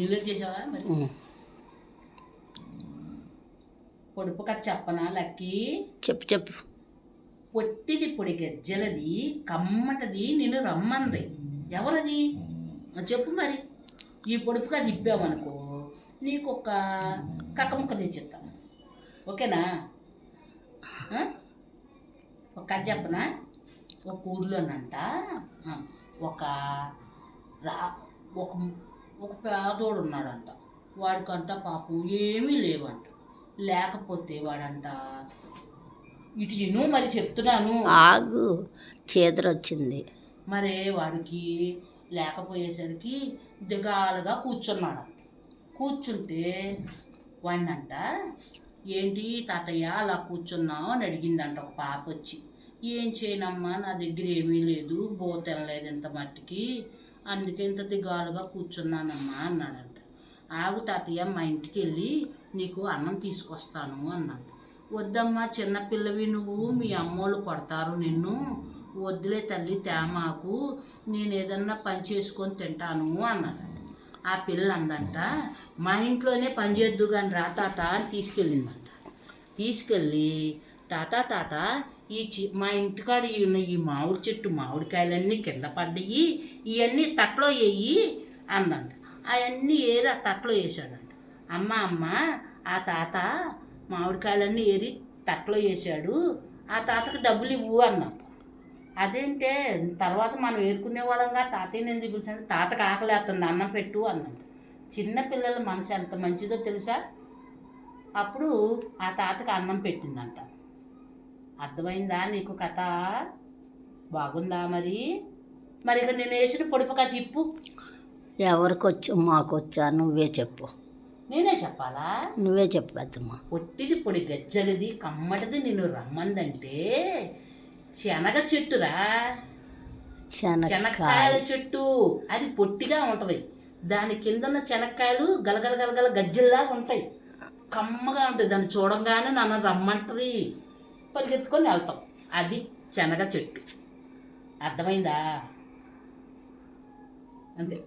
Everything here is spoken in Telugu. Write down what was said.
డిలీట్ చేసావా మరి. పొడుపు కథ చెప్పనా లక్కీ? చెప్పు చెప్పు. పొట్టిది పొడి గజ్జలది కమ్మటది నేను రమ్మంది. ఎవరది? చెప్పు మరి. ఈ పొడుపుగా తిప్పామనుకో నీకు ఒక కక్క ముక్క తెచ్చిస్తాను ఓకేనా? ఒక కథ చెప్పనా? ఒక ఊర్లోనంట. ఒక రా ఒక ఒక పేదోడు ఉన్నాడంట వాడికంట పాపం ఏమీ లేవంట. లేకపోతే వాడంట ఇటు నేను మరి చెప్తున్నాను. ఆగు చేదరొచ్చింది. మరే వాడికి లేకపోయేసరికి దిగాలుగా కూర్చున్నాడంట. కూర్చుంటే వాడినంట ఏంటి తాతయ్య అలా కూర్చున్నావు? అని అడిగిందంట ఒక పాప వచ్చి ఏం చేయనమ్మా నా దగ్గర ఏమీ లేదు బో తినలేదు ఇంత మట్టికి. అందుకే ఇంత దిగాలుగా కూర్చున్నానమ్మా అన్నాడంట. ఆగు తాతయ్య మా ఇంటికి వెళ్ళి నీకు అన్నం తీసుకొస్తాను అన్నాడు. వద్దమ్మా చిన్నపిల్లవి నువ్వు మీ అమ్మోళ్ళు కొడతారు నిన్ను. వద్దులే తల్లి తేమాకు నేను ఏదన్నా పని చేసుకొని తింటాను అన్నాడు. ఆ పిల్ల అందంట మా ఇంట్లోనే పని చేద్దు కానీ రా తాత అని తీసుకెళ్ళిందంట. తీసుకెళ్ళి తాత తాత ఈ చి మా ఇంటికాడ ఈ ఉన్న ఈ మామిడి చెట్టు మామిడికాయలన్నీ కింద పడ్డాయి ఇవన్నీ తట్లో వేయి అందంట. అవన్నీ ఏరి ఆ తట్లో వేసాడంట అమ్మ అమ్మ ఆ తాత మామిడికాయలన్నీ ఏరి తట్లో వేసాడు ఆ తాతకు డబ్బులు ఇవ్వు అన్నట్టు అదేంటే తర్వాత మనం ఏరుకునే వాళ్ళంగా తాతయ్య ఎందుకు పిలిచాడు? తాతకు ఆకలేస్తుంది అన్నం పెట్టు అన్నాడు చిన్న పిల్లల మనసు ఎంత మంచిదో తెలుసా? అప్పుడు ఆ తాతకు అన్నం పెట్టిందంట. అర్థమైందా నీకు కథ? బాగుందా మరి? మరి ఇక నేను వేసిన పొడుపు కథ ఇప్పు. ఎవరికొచ్చు మాకొచ్చా? నువ్వే చెప్పు. నేనే చెప్పాలా? నువ్వే చెప్పు పెద్దమ్మ. పొట్టిది పొడి గజ్జలిది కమ్మటిది నిన్ను రమ్మందంటే శనగ చెట్టురా. శనక్కాయ శనక్కాయల చెట్టు. అది పొట్టిగా ఉంటుంది. దాని కింద ఉన్న శనక్కాయలు గలగల గలగల గజ్జల్లా ఉంటాయి. కమ్మగా ఉంటుంది. దాన్ని చూడంగానే నన్ను రమ్మంటది. పరిగెత్తుకొని వెళ్తాం. అది శనగ చెట్టు. అర్థమైందా? అంతే.